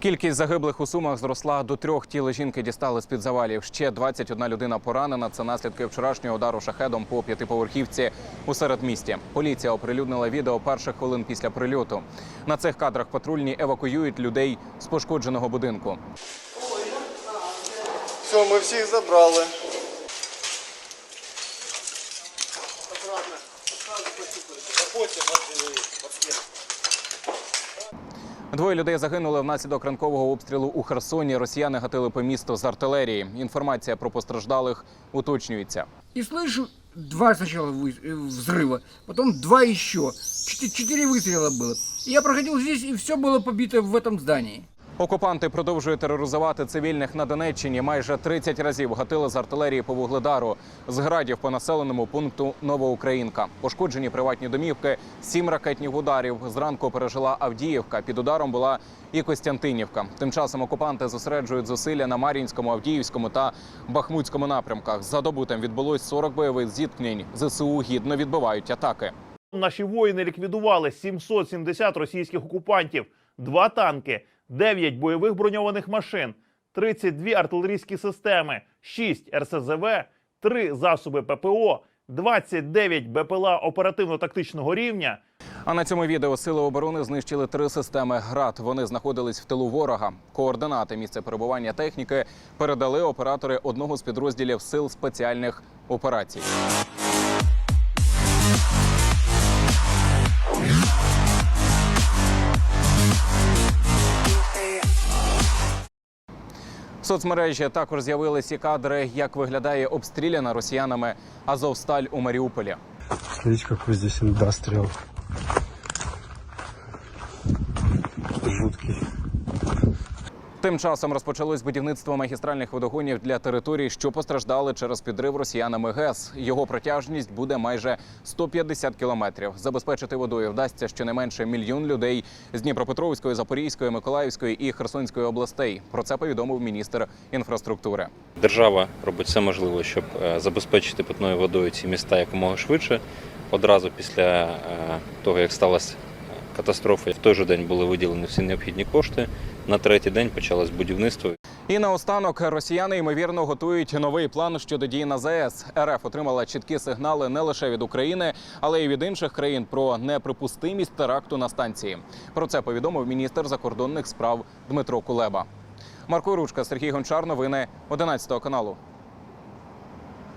Кількість загиблих у сумах зросла до трьох. тіл жінки дістали з під завалів. Ще 21 людина поранена. Це наслідки вчорашнього удару шахедом по п'ятиповерхівці у середмісті. Поліція оприлюднила відео перших хвилин після прильоту. На цих кадрах патрульні евакуюють людей з пошкодженого будинку. Все, ми всіх забрали. Двоє людей загинули внаслідок ранкового обстрілу у Херсоні. Росіяни гатили по місту з артилерії. Інформація про постраждалих уточнюється. И слышу два сначала вы- э, взрыва, потом два еще. Четы- Четыре выстрела было. И Я проходил здесь, и все было побито в этом здании. Окупанти продовжують тероризувати цивільних на Донеччині. Майже 30 разів гатили з артилерії по вугледару. З градів по населеному пункту Новоукраїнка. Пошкоджені приватні домівки, сім ракетних ударів. Зранку пережила Авдіївка. Під ударом була і Костянтинівка. Тим часом окупанти зосереджують зусилля на Мар'їнському, Авдіївському та Бахмутському напрямках. За добу там відбулось 40 бойових зіткнень. ЗСУ гідно відбивають атаки. Наші воїни ліквідували 770 російських окупантів, два танки, 9 бойових броньованих машин, 32 артилерійські системи, 6 РСЗВ, 3 засоби ППО, 29 БПЛА оперативно-тактичного рівня, А на цьому відео сили оборони знищили три системи ГРАД. Вони знаходились в тилу ворога. Координати місця перебування техніки передали оператори одного з підрозділів сил спеціальних операцій. Соцмережі також з'явилися кадри, як виглядає обстріляна росіянами Азовсталь у Маріуполі. Смотрите, какой здесь индастриал. Тим часом розпочалось будівництво магістральних водогонів для територій, що постраждали через підрив росіянами ГЕС. Його протяжність буде майже 150 кілометрів. Забезпечити водою вдасться щонайменше мільйон людей з Дніпропетровської, Запорізької, Миколаївської і Херсонської областей. Про це повідомив міністр інфраструктури. Держава робить все можливе, щоб е, забезпечити питною водою ці міста якомога швидше. Одразу після е, того, як сталася катастрофа, в той же день були виділені всі необхідні кошти. На третій день почалось будівництво. І наостанок росіяни ймовірно готують новий план щодо дій на ЗС. РФ отримала чіткі сигнали не лише від України, але й від інших країн про неприпустимість теракту на станції. Про це повідомив міністр закордонних справ Дмитро Кулеба. Марко Ручка, Сергій Гончар. Новини 11 каналу.